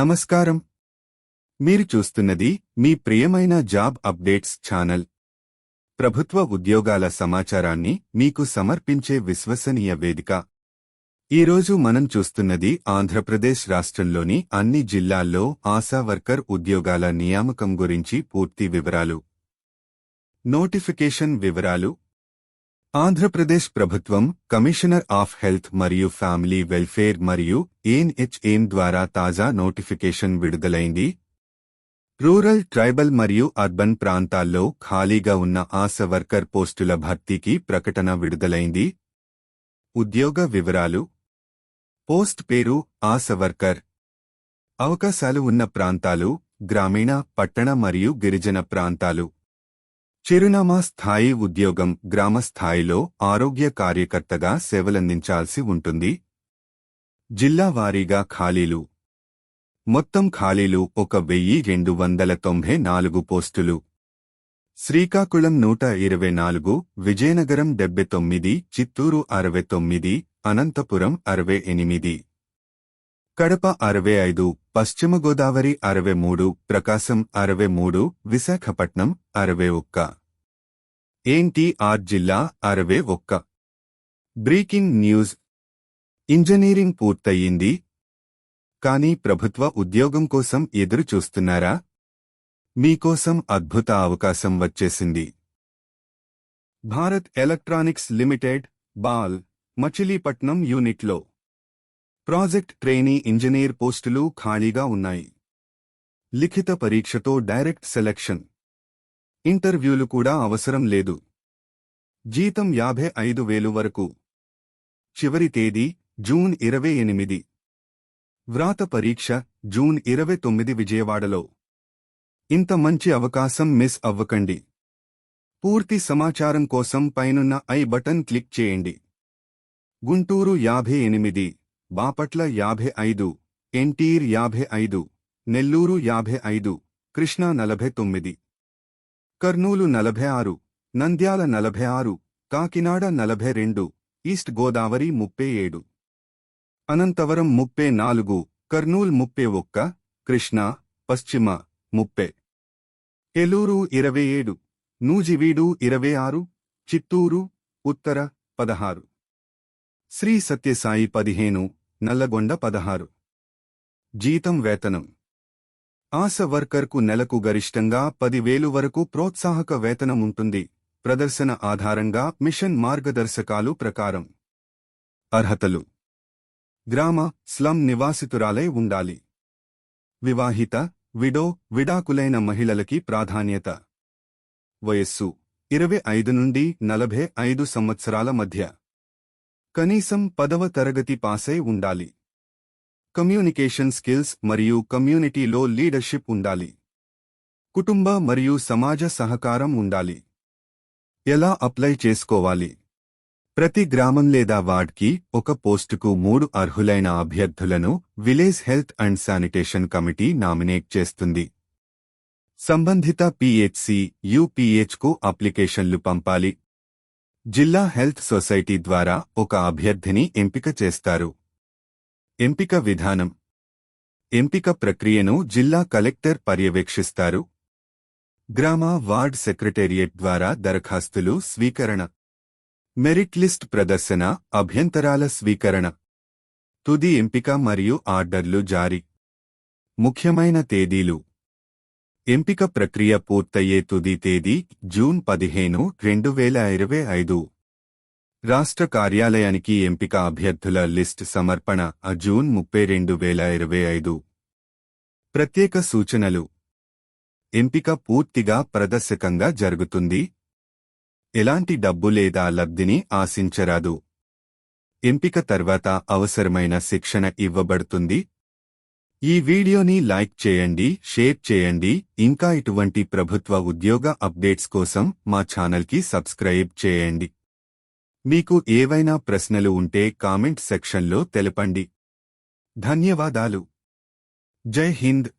నమస్కారం. మీరు చూస్తున్నది మీ ప్రియమైన జాబ్ అప్డేట్స్ ఛానల్. ప్రభుత్వ ఉద్యోగాల సమాచారాన్ని మీకు సమర్పించే విశ్వసనీయ వేదిక. ఈరోజు మనం చూస్తున్నది ఆంధ్రప్రదేశ్ రాష్ట్రంలోని అన్ని జిల్లాల్లో ఆశా వర్కర్ ఉద్యోగాల నియామకం గురించి పూర్తి వివరాలు. నోటిఫికేషన్ వివరాలు ఆంధ్రప్రదేశ్ ప్రభుత్వం కమిషనర్ ఆఫ్ హెల్త్ మరియు ఫ్యామిలీ వెల్ఫేర్ మరియు ఎన్హెచ్ఎం ద్వారా తాజా నోటిఫికేషన్ విడుదలైంది. రూరల్ ట్రైబల్ మరియు అర్బన్ ప్రాంతాల్లో ఖాళీగా ఉన్న ఆశ వర్కర్ పోస్టుల భర్తీకి ప్రకటన విడుదలైంది. ఉద్యోగ వివరాలు. పోస్ట్ పేరు ఆశ వర్కర్. అవకాశాలు ఉన్న ప్రాంతాలు గ్రామీణ పట్టణ మరియు గిరిజన ప్రాంతాలు. చిరునామా స్థాయి ఉద్యోగం గ్రామ స్థాయిలో ఆరోగ్య కార్యకర్తగా సేవలందించాల్సి ఉంటుంది. జిల్లా వారీగా ఖాళీలు. మొత్తం ఖాళీలు ఒక వెయ్యి రెండు వందల తొంభై నాలుగు పోస్టులు. శ్రీకాకుళం నూట ఇరవై నాలుగు విజయనగరం డెబ్బై తొమ్మిది చిత్తూరు అరవై తొమ్మిది అనంతపురం అరవై ఎనిమిది. కడప అరవై ఐదు పశ్చిమ గోదావరి అరవై మూడు ప్రకాశం అరవై మూడు విశాఖపట్నం అరవై ఒక్క. ఎన్టీఆర్ జిల్లా అరవై ఒక్క? Breaking news. ఇంజనీరింగ్ పూర్తయింది. కానీ ప్రభుత్వ ఉద్యోగం కోసం ఎదురు చూస్తున్నారా? మీకోసం అద్భుత అవకాశం వచ్చేసింది. భారత్ ఎలక్ట్రానిక్స్ లిమిటెడ్ బాల్ మచిలీపట్నం యూనిట్లో. ప్రాజెక్ట్ ట్రైనీ ఇంజనీర్ పోస్టులు ఖాళీగా ఉన్నాయి. లిఖిత పరీక్షతో డైరెక్ట్ సెలక్షన్. ఇంటర్వ్యూలు కూడా అవసరం లేదు. జీతం యాభై ఐదు వేలు వరకు. చివరి తేదీ జూన్ ఇరవై ఎనిమిది. వ్రాత పరీక్ష జూన్ ఇరవై తొమ్మిది విజయవాడలో. ఇంత మంచి అవకాశం మిస్ అవ్వకండి. పూర్తి సమాచారం కోసం పైనున్న ఐ బటన్ క్లిక్ చేయండి. గుంటూరు యాభై ఎనిమిది. బాపట్ల యాభై ఐదు ఎన్టీర్ యాభై ఐదు నెల్లూరు యాభై ఐదు కృష్ణా నలభై తొమ్మిది కర్నూలు నలభై ఆరు నంద్యాల నలభై ఆరు కాకినాడ నలభై రెండు ఈస్ట్ గోదావరి ముప్పై ఏడు అనంతవరం ముప్పై నాలుగు కర్నూల్ ముప్పై ఒక్క కృష్ణా పశ్చిమ ముప్పై ఏలూరు ఇరవై ఏడు నూజివీడు ఇరవై ఆరు చిత్తూరు ఉత్తర పదహారు. శ్రీ సత్యసాయి పదిహేను నల్లగొండ పదహారు. జీతం వేతనం. ఆశ వర్కర్కు నెలకు గరిష్టంగా పదివేలు వరకు ప్రోత్సాహక వేతనం ఉంటుంది. ప్రదర్శన ఆధారంగా మిషన్ మార్గదర్శకాలు ప్రకారం. అర్హతలు. గ్రామ స్లం నివాసితురాలై ఉండాలి. వివాహిత విడో విడాకులైన మహిళలకి ప్రాధాన్యత. వయస్సు. ఇరవై ఐదు నుండి నలభై ఐదు సంవత్సరాల మధ్య. కనీసం పదవ తరగతి పాసై ఉండాలి. కమ్యూనికేషన్ స్కిల్స్ మరియు కమ్యూనిటీలో లీడర్షిప్ ఉండాలి. కుటుంబ మరియు సమాజ సహకారం ఉండాలి. ఎలా అప్లై చేసుకోవాలి? ప్రతి గ్రామం లేదా వార్డ్కి ఒక పోస్టుకు మూడు అర్హులైన అభ్యర్థులను village health and sanitation committee nominate చేస్తుంది. సంబంధిత పిహెచ్సి యూపీహెచ్కు అప్లికేషన్లు పంపాలి. జిల్లా హెల్త్ సొసైటీ ద్వారా ఒక అభ్యర్థిని ఎంపిక చేస్తారు. ఎంపిక విధానం. ఎంపిక ప్రక్రియను జిల్లా కలెక్టర్ పర్యవేక్షిస్తారు. గ్రామ వార్డ్ సెక్రటేరియట్ ద్వారా దరఖాస్తులు స్వీకరణ. మెరిట్ లిస్ట్ ప్రదర్శన అభ్యంతరాల స్వీకరణ. తుది ఎంపిక మరియు ఆర్డర్లు జారీ. ముఖ్యమైన తేదీలు. ఎంపిక ప్రక్రియ పూర్తయ్యే తుది తేదీ జూన్ పదిహేను రెండు వేల ఇరవై ఐదు. రాష్ట్ర కార్యాలయానికి ఎంపిక అభ్యర్థుల లిస్ట్ సమర్పణ జూన్ ముప్పై రెండు వేల ఇరవై ఐదు. ప్రత్యేక సూచనలు. ఎంపిక పూర్తిగా ప్రదర్శకంగా జరుగుతుంది. ఎలాంటి డబ్బు లేదా లబ్ధిని ఆశించరాదు. ఎంపిక తర్వాత అవసరమైన శిక్షణ ఇవ్వబడుతుంది. ఈ వీడియోని లైక్ చేయండి షేర్ చేయండి. ఇంకా ఇటువంటి ప్రభుత్వ ఉద్యోగ అప్డేట్స్ కోసం మా ఛానల్కి సబ్స్క్రైబ్ చేయండి. మీకు ఏవైనా ప్రశ్నలు ఉంటే కామెంట్ సెక్షన్లో తెలపండి. ధన్యవాదాలు. జై హింద్.